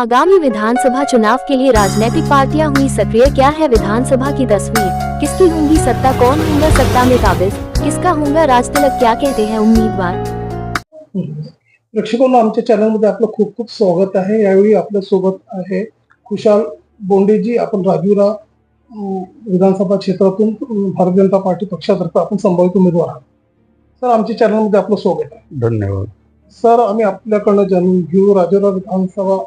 आगामी विधानसभा चुनाव के लिए राजनीतिक पार्टियां हुई सक्रिय। क्या है विधानसभा की तस्वीर? किसकी होंगी सत्ता? कौन होगा सत्ता में काबिज? किसका होगा राज तिलक? क्या कहते हैं उम्मीदवार? प्रेक्षकांना आमच्या चॅनलमध्ये आपलं खूप खूप स्वागत आहे. यावेळी आपल्यासोबत आहे खुशाल बोंडेजी. आपण राजूरा विधानसभा क्षेत्रातून भारतीय जनता पार्टी पक्षातर्फे आपण संभावित उमेदवार आहात. सर आमच्या चॅनलमध्ये आपलं स्वागत आहे. धन्यवाद. सर आम्ही आपल्याकडनं जाणून घेऊ. राजूरा विधानसभा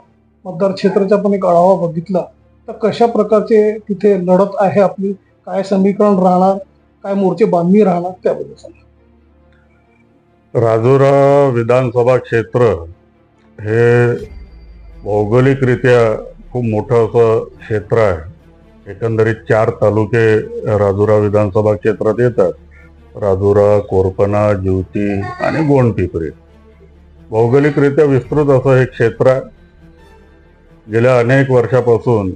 मतदार क्षेत्राचा पण एक आढावा बघितला. तर कशा प्रकारचे तिथे लढत आहे आपली? काय समीकरण राहणार? काय मोर्चे बांधणी राहणार? त्याबद्दल सांगा. राजुरा विधानसभा क्षेत्र हे भौगोलिकरित्या खूप मोठं असं क्षेत्र आहे. एकंदरीत चार तालुके राजुरा विधानसभा क्षेत्रात येतात. राजुरा कोरपणा ज्युती आणि गोंडपिपरी. भौगोलिकरित्या विस्तृत असं हे क्षेत्र आहे. गेल्या अनेक वर्षापासून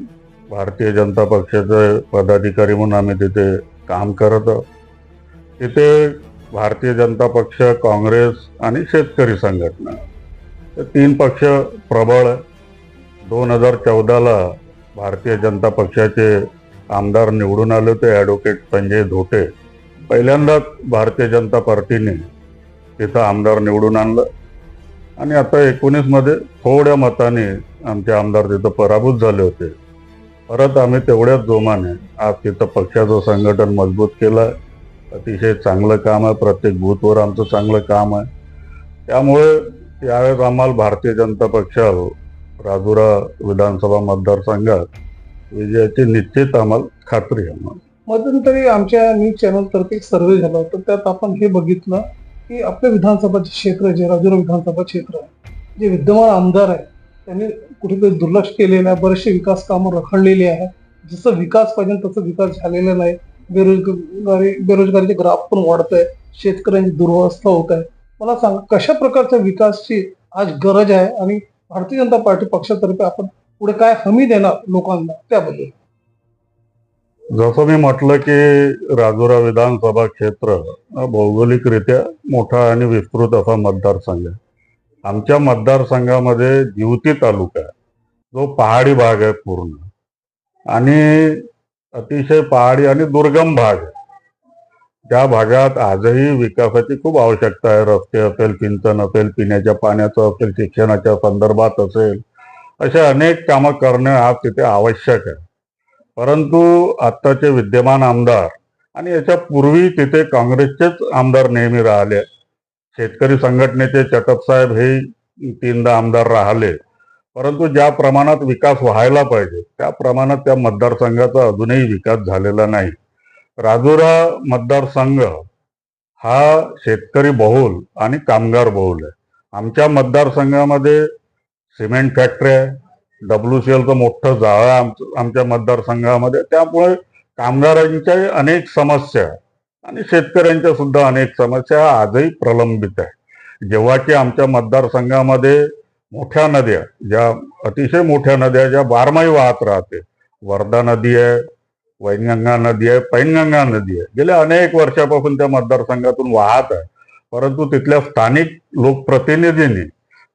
भारतीय जनता पक्षाचे पदाधिकारी म्हणून आम्ही तिथे काम करत आहोत. तिथे भारतीय जनता पक्ष काँग्रेस आणि शेतकरी संघटना हे तीन पक्ष प्रबळ दोन हजार चौदाला भारतीय जनता पक्षाचे आमदार निवडून आले होते ॲडव्होकेट संजय धोटे. पहिल्यांदाच भारतीय जनता पार्टीने तिथं आमदार निवडून आणलं. आणि आता एकोणीसमध्ये थोड्या मताने आमचे आमदार तिथं पराभूत झाले होते. परत आम्ही तेवढ्याच जोमाने आज तिथं पक्षाचं संघटन मजबूत केलं आहे अतिशय चांगलं काम आहे. प्रत्येक बूथवर आमचं चांगलं काम आहे. त्यामुळे यावेळेस आम्हाला भारतीय जनता पक्षाला राजुरा विधानसभा मतदारसंघात विजयाची निश्चित आम्हाला खात्री आहे. मध्यंतरी आमच्या न्यूज चॅनल तर्फे एक सर्वे झाला होता. त्यात आपण हे बघितलं की आपलं विधानसभाचे क्षेत्र जे राजुरा विधानसभा क्षेत्र आहे जे विद्यमान आमदार आहे त्यांनी कुठेतरी दुर्लक्ष केलेलं आहे बरेचसे विकास कामं रखडलेली आहे जसं विकास पाहिजे तसं विकास झालेला नाही. बेरोजगारी बेरोजगारीचे ग्राफ पण वाढत आहे शेतकऱ्यांची दुर्वस्था होत आहे मला सांगा कशा प्रकारच्या विकासची आज गरज आहे? आणि भारतीय जनता पार्टी पक्षातर्फे आपण पुढे काय हमी देणार लोकांना त्याबद्दल? जसं मी म्हटलं की राजुरा विधानसभा क्षेत्र हा भौगोलिकरित्या मोठा आणि विस्तृत असा मतदारसंघ आहे. आमच्या मतदारसंघामध्ये जिवती तालुका आहे. जो पहाडी भाग आहे पूर्ण. आणि अतिशय पहाडी आणि दुर्गम भाग आहे. त्या भागात आजही विकासाची खूप आवश्यकता आहे. रस्ते असेल सिंचन असेल पिण्याच्या पाण्याचं असेल शिक्षणाच्या संदर्भात असेल असे अनेक कामं करणे आज तिथे आवश्यक आहे. परंतु आत्ताचे विद्यमान आमदार आणि याच्या पूर्वी तिथे काँग्रेसचेच आमदार नेहमी राहिले. शेतकरी संघटनेचे चटपसाहेब हे तीनदा आमदार राहिले. परंतु ज्या प्रमाणात विकास व्हायला पाहिजे त्या प्रमाणात त्या मतदारसंघाचा अजूनही विकास झालेला नाही. राजुरा मतदारसंघ हा शेतकरी बहुल आणि कामगार बहुल आहे. आमच्या मतदारसंघामध्ये सिमेंट फॅक्टरी आहे डब्ल्यू सी एलचं मोठं जाळं आमचं आमच्या मतदारसंघामध्ये. त्यामुळे कामगारांच्या अनेक समस्या आणि शेतकऱ्यांच्या सुद्धा अनेक समस्या आजही प्रलंबित आहे जेव्हा की आमच्या मतदारसंघामध्ये मोठ्या नद्या ज्या अतिशय मोठ्या नद्या ज्या बारमाही वाहत राहते. वर्धा नदी आहे वैनगंगा नदी आहे पैनगंगा नदी आहे. गेल्या अनेक वर्षापासून त्या मतदारसंघातून वाहत आहे. परंतु तिथल्या स्थानिक लोकप्रतिनिधींनी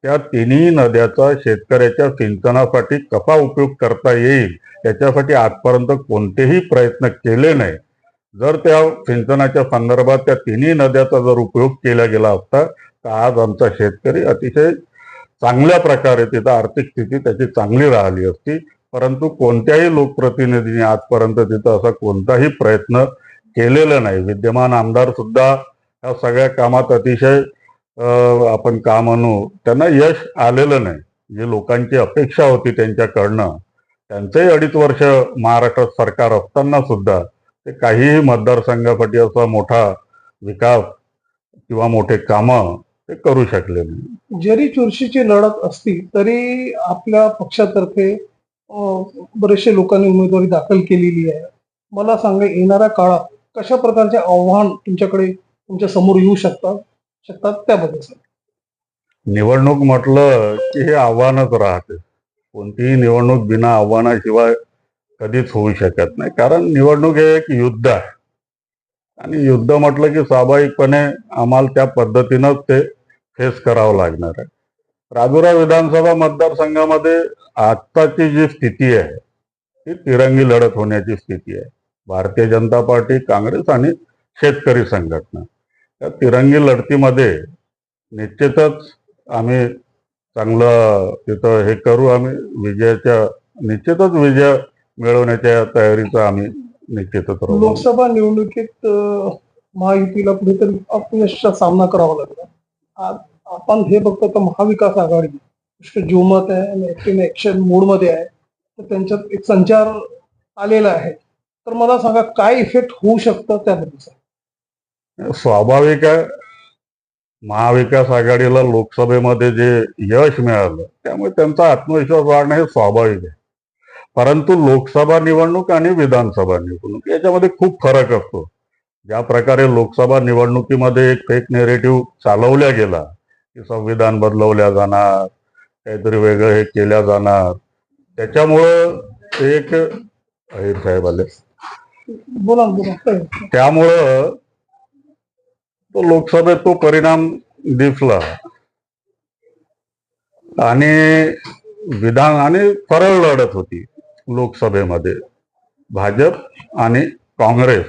त्या तिन्ही नद्याचा शेतकऱ्याच्या सिंचनासाठी कसा उपयोग करता येईल याच्यासाठी आजपर्यंत कोणतेही प्रयत्न केले नाही. जर त्या सिंचनाच्या संदर्भात त्या तिन्ही नद्याचा जर उपयोग केला गेला असता तर आज आमचा शेतकरी अतिशय चांगल्या प्रकारे तिथं आर्थिक स्थिती त्याची चांगली राहिली असती. परंतु कोणत्याही लोकप्रतिनिधीने आजपर्यंत तिथं असा कोणताही प्रयत्न केलेला नाही. विद्यमान आमदार सुद्धा या सगळ्या कामात अतिशय आपण काम आणू त्यांना यश आलेलं नाही. जी लोकांची अपेक्षा होती त्यांच्याकडनं त्यांचंही अडीच वर्ष महाराष्ट्र सरकार असताना सुद्धा ते काहीही मतदारसंघासाठी असा मोठा विकास किंवा मोठे कामं ते करू शकले नाही. जरी चुरशीची लढत असती तरी आपल्या पक्षातर्फे बरेचसे लोकांनी उमेदवारी दाखल केलेली आहे. मला सांगा येणाऱ्या काळात कशा प्रकारचे आव्हान तुमच्याकडे तुमच्यासमोर येऊ शकतात? शकतात त्याबद्दल निवडणूक म्हटलं की हे आव्हानच राहते. कोणतीही निवडणूक बिना आव्हानाशिवाय कधीच होऊ शकत नाही. कारण निवडणूक हे एक युद्ध आहे. आणि युद्ध म्हटलं की स्वाभाविकपणे आम्हाला त्या पद्धतीनंच ते फेस करावं लागणार आहे. राजुरा विधानसभा मतदारसंघामध्ये आत्ताची जी स्थिती आहे ती तिरंगी लढत होण्याची स्थिती आहे. भारतीय जनता पार्टी काँग्रेस आणि शेतकरी संघटना. त्या तिरंगी लढतीमध्ये निश्चितच आम्ही चांगलं तिथं हे करू आम्ही. विजयाच्या निश्चितच विजय मिळवण्याच्या तयारीचा आम्ही निश्चितच राहू. लोकसभा निवडणुकीत महायुतीला कुठेतरी अपयशाचा सामना करावा लागला. आज आपण हे बघतो तर महाविकास आघाडी पुष्कळ आहे आणि ऍक्टिव्ह ऍक्शन मोडमध्ये आहे. तर त्यांच्यात एक संचार आलेला आहे. तर मला सांगा काय इफेक्ट होऊ शकतं त्याबद्दल स्वाभाविक आहे. महाविकास आघाडीला लोकसभेमध्ये जे यश मिळालं त्यामुळे त्यांचा आत्मविश्वास वाढणं हे स्वाभाविक आहे. परंतु लोकसभा निवडणूक आणि विधानसभा निवडणूक याच्यामध्ये खूप फरक असतो. ज्या प्रकारे लोकसभा निवडणुकीमध्ये एक फेक नेरेटिव्ह चालवल्या गेला की संविधान बदलवल्या जाणार काहीतरी वेगळं हे केल्या जाणार त्याच्यामुळं एक अहिर साहेब आले. बोला? त्यामुळं तो लोकसभेत तो परिणाम दिसला. आणि विधान आणि सरळ लढत होती लोकसभेमध्ये. भाजप आणि काँग्रेस.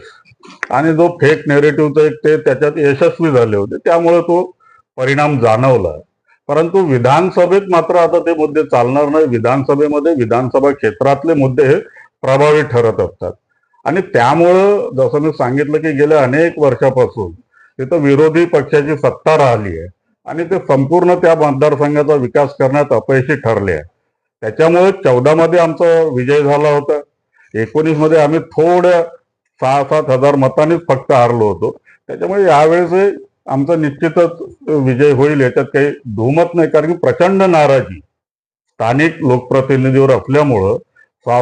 आणि जो फेक नेरेटिव्हचा एक ते त्याच्यात यशस्वी झाले होते. त्यामुळे तो परिणाम जाणवला. परंतु विधानसभेत मात्र आता ते मुद्दे चालणार नाही. विधानसभेमध्ये विधानसभा क्षेत्रातले मुद्दे हे प्रभावी ठरत असतात. आणि त्यामुळं जसं मी सांगितलं की गेल्या अनेक वर्षापासून तिथं विरोधी पक्षाची सत्ता राहिली आहे. आणि ते संपूर्ण त्या मतदारसंघाचा विकास करण्यात अपयशी ठरले आहे. त्याच्यामुळे चौदा मध्ये आमचा विजय झाला होता. एकोणीसमध्ये आम्ही थोड्या सहा सात हजार मतांनीच फक्त हारलो होतो. त्याच्यामुळे यावेळेस आमचा निश्चितच विजय होईल. याच्यात काही दुमत नाही. कारण की प्रचंड नाराजी स्थानिक लोकप्रतिनिधीवर असल्यामुळं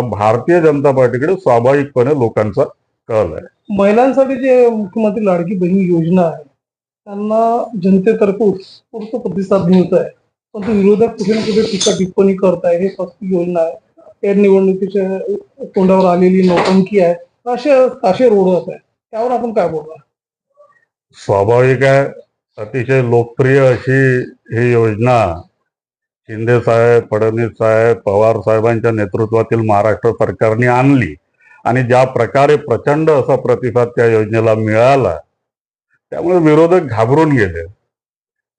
भारतीय जनता पार्टीकडे स्वाभाविकपणे लोकांचा कल आहे. महिलांसाठी जे मुख्यमंत्री लाडकी बहीण योजना आहे त्यांना जनतेतर्फे उत्स्फूर्त प्रतिसाद मिळत आहे. परंतु विरोधक कुठे ना कुठे टीका टिप्पणी करत आहे हे फक्त योजना आहे. या निवडणुकीच्या तोंडावर आलेली नौटंकी आहे. असे असे रोडत आहे. त्यावर आपण काय बोलणार? स्वाभाविक आहे. अतिशय लोकप्रिय अशी ही योजना शिंदे साहेब फडणवीस साहेब पवार साहेबांच्या नेतृत्वातील महाराष्ट्र सरकारने आणली. आणि ज्या प्रकारे प्रचंड असा प्रतिसाद त्या योजनेला मिळाला त्यामुळे विरोधक घाबरून गेले.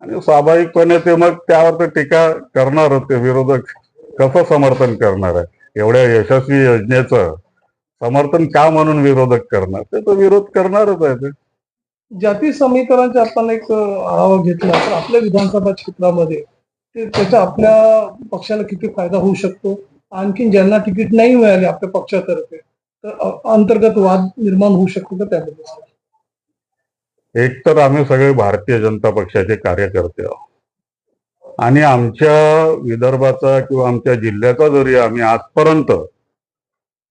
आणि स्वाभाविकपणे ते मग त्यावर तर टीका करणारच ते विरोधक कसं समर्थन करणार आहे? एवढ्या यशस्वी योजनेचं समर्थन का म्हणून विरोधक करणार? ते तर विरोध करणारच आहे ते. जाती समीकरणाचा आपण एक आढावा घेतला तर आपल्या विधानसभा क्षेत्रामध्ये ते त्याचा आपल्या पक्षाला किती फायदा होऊ शकतो? आणखीन ज्यांना तिकीट नाही मिळाले आपल्या पक्षातर्फे तर अंतर्गत वाद निर्माण होऊ शकतो का त्याबद्दल एक तर आम्ही सगळे भारतीय जनता पक्षाचे कार्यकर्ते आहोत. आणि आमच्या विदर्भाचा किंवा आमच्या जिल्ह्याचा जरी आम्ही आजपर्यंत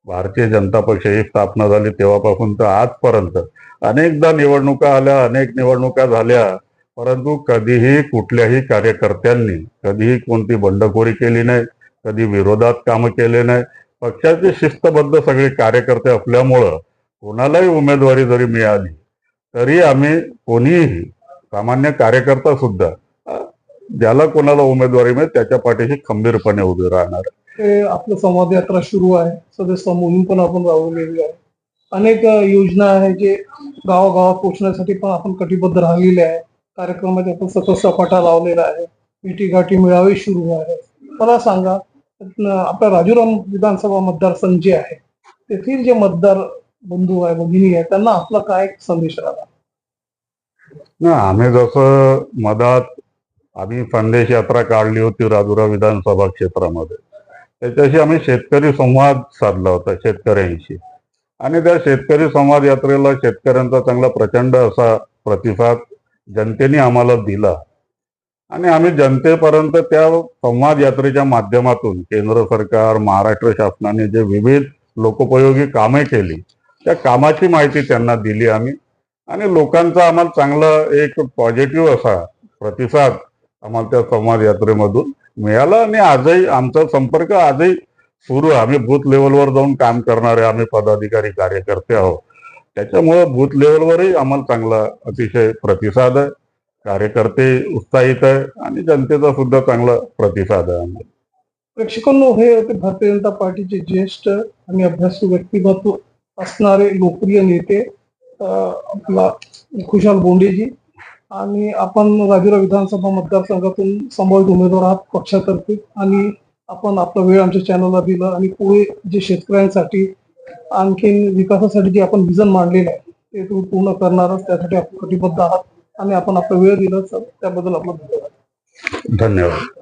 भारतीय जनता पक्षाची स्थापना झाली तेव्हापासून तर आजपर्यंत अनेकदा निवडणुका आल्या अनेक निवडणुका झाल्या परंतु कधीही कुठल्याही कार्यकर्त्यांनी कधीही कोणती बंडखोरी केली नाही कधी विरोधात कामं केले नाही पक्षाचे शिस्तबद्ध सगळे कार्यकर्ते असल्यामुळं कोणालाही उमेदवारी जरी मिळाली तरी आम्ही कोणीही सामान्य कार्यकर्ता सुद्धा ज्याला कोणाला उमेदवारी मिळेल त्याच्या पाठीशी खंबीरपणे उभे राहणार. आपलं संवाद यात्रा सुरू आहे. सदस्य मोहीम पण आपण राबवलेली आहे. अनेक योजना आहे जे गावागावात पोहोचण्यासाठी पण आपण कटिबद्ध राहिलेले आहे. कार्यक्रमात आपण सतत सपाटा लावलेला आहे. भेटी गाठी सुरू आहे मला सांगा आपला राजूराम विधानसभा मतदारसंघ जे आहे तेथील जे मतदार बंधू आहे भगिनी आहे त्यांना आपला काय संदेश राहिला ना आम्ही जसं मधात आम्ही संदेश यात्रा काढली होती राजुरा विधानसभा क्षेत्रामध्ये. त्याच्याशी आम्ही शेतकरी संवाद साधला होता शेतकऱ्यांशी. आणि त्या शेतकरी संवाद यात्रेला शेतकऱ्यांचा चांगला प्रचंड असा प्रतिसाद जनतेने आम्हाला दिला. आणि आम्ही जनतेपर्यंत त्या संवाद यात्रेच्या माध्यमातून केंद्र सरकार महाराष्ट्र शासनाने जे विविध लोकोपयोगी कामे केली त्या कामाची माहिती त्यांना दिली आम्ही. आणि लोकांचा आम्हाला चांगला एक पॉझिटिव्ह असा प्रतिसाद आम्हाला त्या संवाद यात्रेमधून मिळाला. आणि आजही आमचा संपर्क आजही सुरू आहे. आम्ही बूथ लेवलवर जाऊन काम करणारे आम्ही पदाधिकारी कार्यकर्ते आहोत. त्याच्यामुळं बूथ लेवलवरही आम्हाला चांगला अतिशय प्रतिसाद आहे. कार्यकर्ते उत्साहित आहे आणि जनतेचा सुद्धा चांगला प्रतिसाद आहे प्रेक्षकांनो हे होते भारतीय जनता पार्टीचे ज्येष्ठ आणि अभ्यासू व्यक्तिमत्व असणारे लोकप्रिय नेते आपला खुशाल बोंडेजी. आणि आपण राजुरा विधानसभा मतदारसंघातून संभावित उमेदवार आहात पक्षातर्फे. आणि आपण आपला वेळ आमच्या चॅनलला दिला आणि पुढे जे शेतकऱ्यांसाठी आणखीन विकासासाठी जे आपण विजन मांडलेलं आहे ते तुम्ही पूर्ण करणारच त्यासाठी आपण कटिबद्ध आहात. आणि आपण आपला वेळ दिला सर त्याबद्दल आपला धन्यवाद. धन्यवाद.